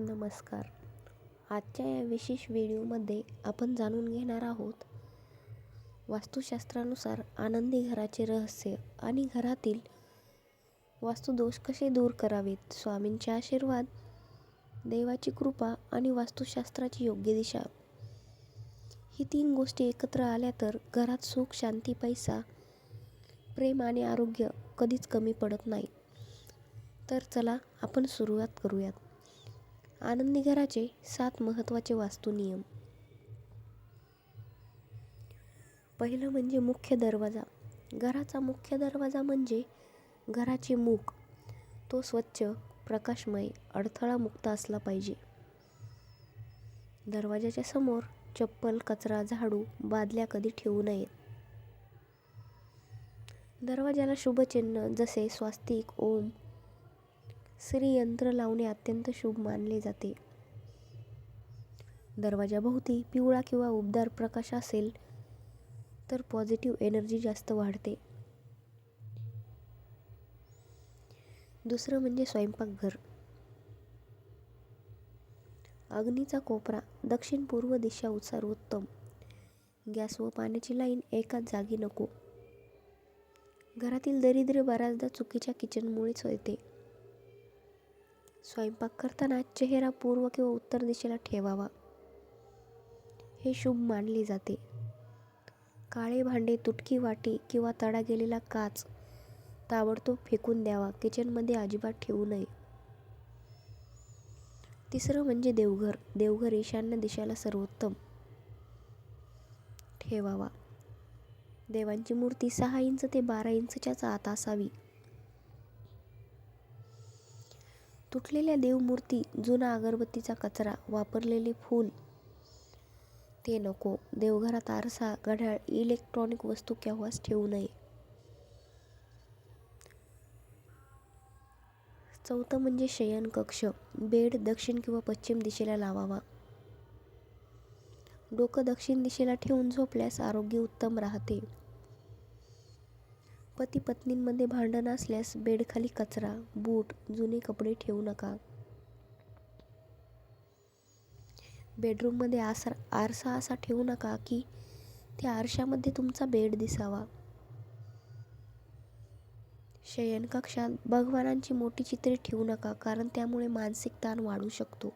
नमस्कार. आजच्या या विशेष व्हिडिओमध्ये आपण जाणून घेणार आहोत वास्तुशास्त्रानुसार आनंदी घराचे रहस्य आणि घरातील वास्तुदोष कसे दूर करावेत स्वामींचे आशीर्वाद देवाची कृपा आणि वास्तुशास्त्राची योग्य दिशा. ही तीन गोष्टी एकत्र आल्या तर घरात सुख शांती पैसा प्रेम आणि आरोग्य कधीच कमी पडत नाही. तर चला आपण सुरुवात करूयात. आनंदी घराचे सात महत्त्वाचे वास्तू नियम. पहिलं म्हणजे मुख्य दरवाजा. घराचा मुख्य दरवाजा म्हणजे घराचे मुख तो स्वच्छ प्रकाशमय अडथळा मुक्त असला पाहिजे. दरवाजाच्या समोर चप्पल कचरा झाडू बादल्या कधी ठेवू नयेत. दरवाजाला शुभचिन्ह जसे स्वास्तिक ओम श्रीयंत्र लावणे अत्यंत शुभ मानले जाते. दरवाजाभोवती पिवळा किंवा उबदार प्रकाश असेल तर पॉझिटिव्ह एनर्जी जास्त वाढते. दुसरं म्हणजे स्वयंपाकघर. अग्नीचा कोपरा दक्षिण पूर्व दिशा सर्वोत्तम गॅस व पाण्याची लाईन एकाच जागी नको. घरातील दरिद्र बऱ्याचदा चुकीच्या किचनमुळेच येते स्वयंपाक करताना चेहरा पूर्व किंवा उत्तर दिशेला ठेवावा. हे शुभ मानले जाते. काळे भांडे तुटकी वाटी किंवा तडा गेलेला काच ताबडतोब फेकून द्यावा. किचनमध्ये अजिबात ठेवू नये. तिसरं म्हणजे देवघर. देवघर ईशान्य दिशेला सर्वोत्तम. ठेवावा. देवांची मूर्ती सहा इंच ते बारा इंचच्याच आत असावी. तुटलेल्या देवमूर्ती जुना अगरबत्तीचा कचरा वापरलेले फूल. ते नको. देवघरात आरसा घड्याळ इलेक्ट्रॉनिक वस्तू केव्हाच ठेवू नये. चौथं म्हणजे शयन कक्ष. बेड दक्षिण किंवा पश्चिम दिशेला लावावा. डोकं दक्षिण दिशेला ठेवून झोपल्यास आरोग्य उत्तम राहते. पती पत्नींमध्ये भांडण असल्यास बेडखाली कचरा बूट जुने कपडे ठेवू नका. बेडरूममध्ये आसर आरसा असा ठेवू नका की त्या आरशामध्ये तुमचा बेड दिसावा. शयनकक्षात भगवानांची मोठी चित्रे ठेवू नका कारण त्यामुळे मानसिक ताण वाढू शकतो.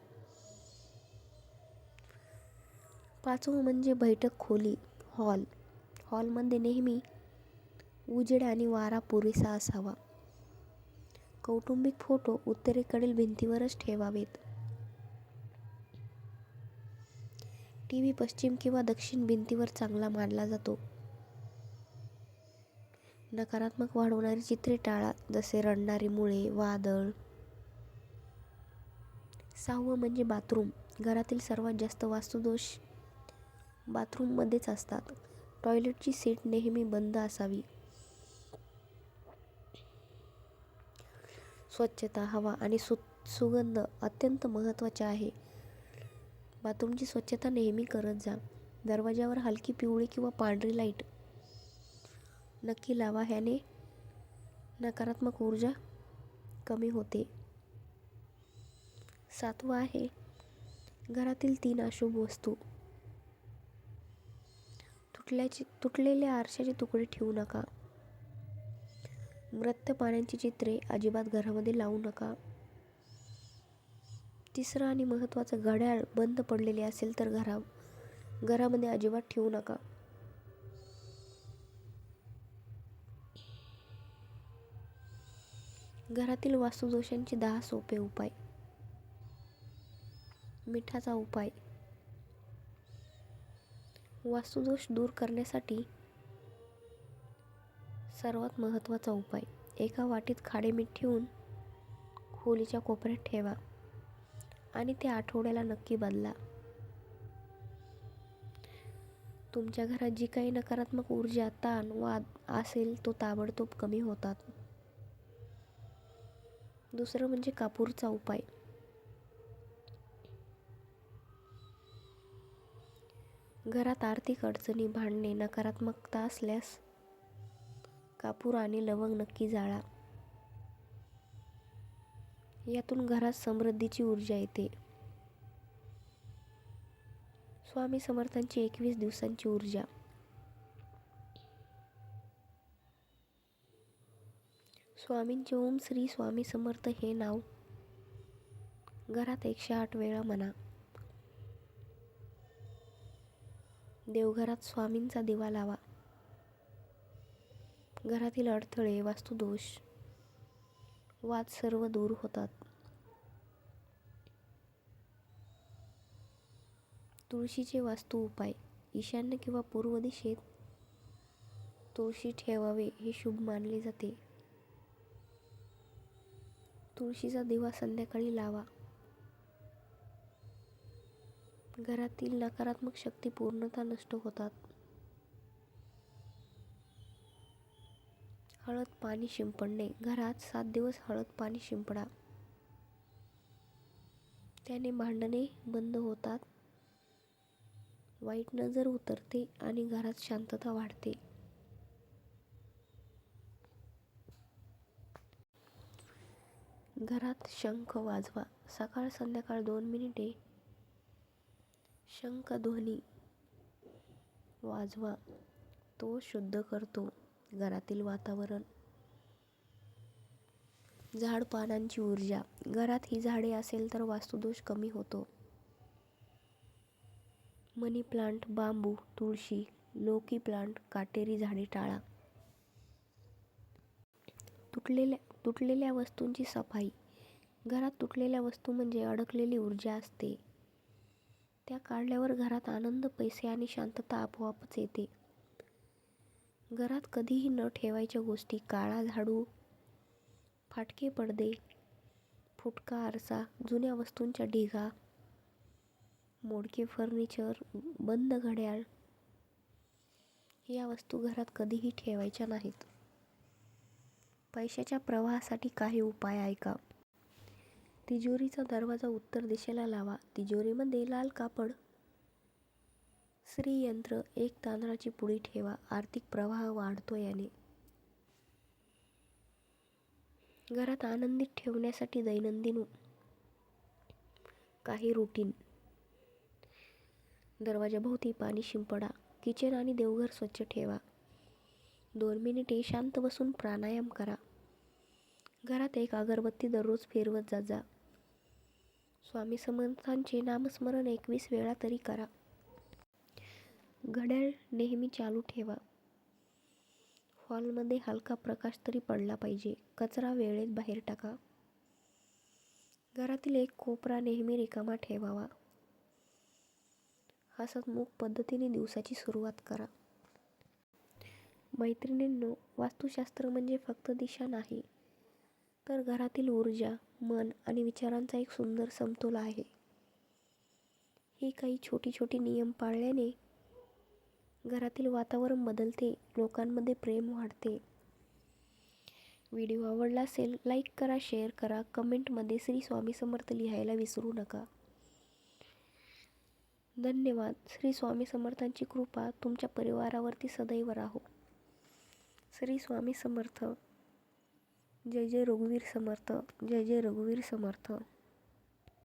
पाचवं म्हणजे बैठक खोली हॉल. हॉलमध्ये नेहमी उजेड आणि वारा पुरेसा असावा. कौटुंबिक फोटो उत्तरेकडील भिंतीवरच ठेवावेत. टी व्ही पश्चिम किंवा दक्षिण भिंतीवर चांगला मानला जातो. नकारात्मक वाढवणारी चित्रे टाळा जसे रडणारी मुळे वादळ. सहावं म्हणजे बाथरूम घरातील सर्वात जास्त वास्तुदोष बाथरूममध्येच असतात. टॉयलेटची सीट नेहमी बंद असावी. स्वच्छता हवा आणि सु सुगंध अत्यंत महत्त्वाचे आहे. बाथरूमची स्वच्छता नेहमी करत जा. दरवाजावर हलकी पिवळी किंवा पांढरी लाइट. नक्की लावा ह्याने नकारात्मक ऊर्जा कमी होते. सातवं आहे घरातील तीन अशुभ वस्तू. तुटल्याची तुटलेल्या आरशाचे तुकडे ठेवू नका. मृत पाण्याची चित्रे अजिबात घरामध्ये लावू नका. तिसरं आणि महत्त्वाचं घड्याळ बंद पडलेले असेल तर घरा घरामध्ये अजिबात ठेवू नका. घरातील वास्तुदोषांचे दहा सोपे उपाय. मिठाचा उपाय. वास्तुदोष दूर करण्यासाठी सर्वात महत्त्वाचा उपाय. एका वाटीत खाडे मीठ ठेवून खोलीच्या कोपऱ्यात ठेवा आणि ते आठवड्याला नक्की बदला. तुमच्या घरात जी काही नकारात्मक ऊर्जा ताण वाद असेल तो ताबडतोब कमी होतात. दुसरं म्हणजे कापूरचा उपाय. घरात आर्थिक अडचणी भांडणे नकारात्मकता असल्यास कापूर आणि लवंग नक्की जाळा. यातून घरात समृद्धीची ऊर्जा येते. स्वामी समर्थांची एकवीस दिवसांची ऊर्जा. स्वामींचे ओम श्री स्वामी समर्थ हे नाव. घरात एकशे आठ वेळा म्हणा. देवघरात स्वामींचा दिवा लावा. घरातील अडथळे वास्तुदोष वाद सर्व दूर होतात. तुळशीचे वास्तू उपाय ईशान्य किंवा पूर्व दिशेत तुळशी ठेवावे हे शुभ मानले जाते. तुळशीचा दिवा संध्याकाळी लावा. घरातील नकारात्मक शक्ती पूर्णतः नष्ट होतात. हळद पाणी शिंपडणे घरात सात दिवस हळद पाणी शिंपडा त्याने भांडणे बंद होतात. वाईट नजर उतरते आणि घरात शांतता वाढते. घरात शंख वाजवा. सकाळ संध्याकाळ दोन मिनिटे. शंख ध्वनी वाजवा. तो शुद्ध करतो. घरातील वातावरण. झाड पानांची ऊर्जा. घरात ही झाडे असेल तर वास्तुदोष कमी होतो. मनी प्लांट बांबू तुळशी लोकी प्लांट काटेरी झाडे टाळा. तुटलेल्या तुटलेल्या वस्तूंची सफाई. घरात तुटलेल्या वस्तू म्हणजे अडकलेली ऊर्जा असते. त्या काढल्यावर घरात आनंद पैसे आणि शांतता आपोआपच येते. घरात कधीही न ठेवायच्या गोष्टी काळा झाडू फाटके पडदे फुटका आरसा जुन्या वस्तूंच्या ढिगा मोडके फर्निचर बंद घड्याळ या वस्तू घरात कधीही ठेवायच्या नाहीत. पैशाच्या प्रवाहासाठी काही उपाय ऐका. तिजोरीचा दरवाजा उत्तर दिशेला लावा. तिजोरीमध्ये लाल कापड श्रीयंत्र एक तांदळाची पुडी ठेवा आर्थिक प्रवाह वाढतो याने. घरात आनंदित ठेवण्यासाठी दैनंदिन काही रुटीन दरवाजाभोवती पाणी शिंपडा किचन आणि देवघर स्वच्छ ठेवा. दोन मिनिटे शांत बसून प्राणायाम करा. घरात एक अगरबत्ती दररोज फिरवत जा जा. स्वामी समर्थांचे नामस्मरण एकवीस वेळा तरी करा. घड्याळ नेहमी चालू ठेवा. हॉलमध्ये हलका प्रकाश तरी पडला पाहिजे. कचरा वेळेत बाहेर टाका. घरातील एक कोपरा नेहमी रिकामा ठेवावा. हसतमुख पद्धतीने दिवसाची सुरुवात करा. मैत्रिणींनो वास्तुशास्त्र म्हणजे फक्त दिशा नाही तर घरातील ऊर्जा मन आणि विचारांचा एक सुंदर समतोल आहे. ही काही छोटी छोटी नियम पाळल्याने घरातील वातावरण बदलते लोकांमध्ये प्रेम वाढते. व्हिडिओ आवडला असेल लाईक करा शेअर करा. कमेंटमध्ये श्री स्वामी समर्थ लिहायला विसरू नका. धन्यवाद. श्री स्वामी समर्थांची कृपा तुमच्या परिवारावरती सदैव राहो. श्री स्वामी समर्थ. जय जय रघुवीर समर्थ. जय जय रघुवीर समर्थ.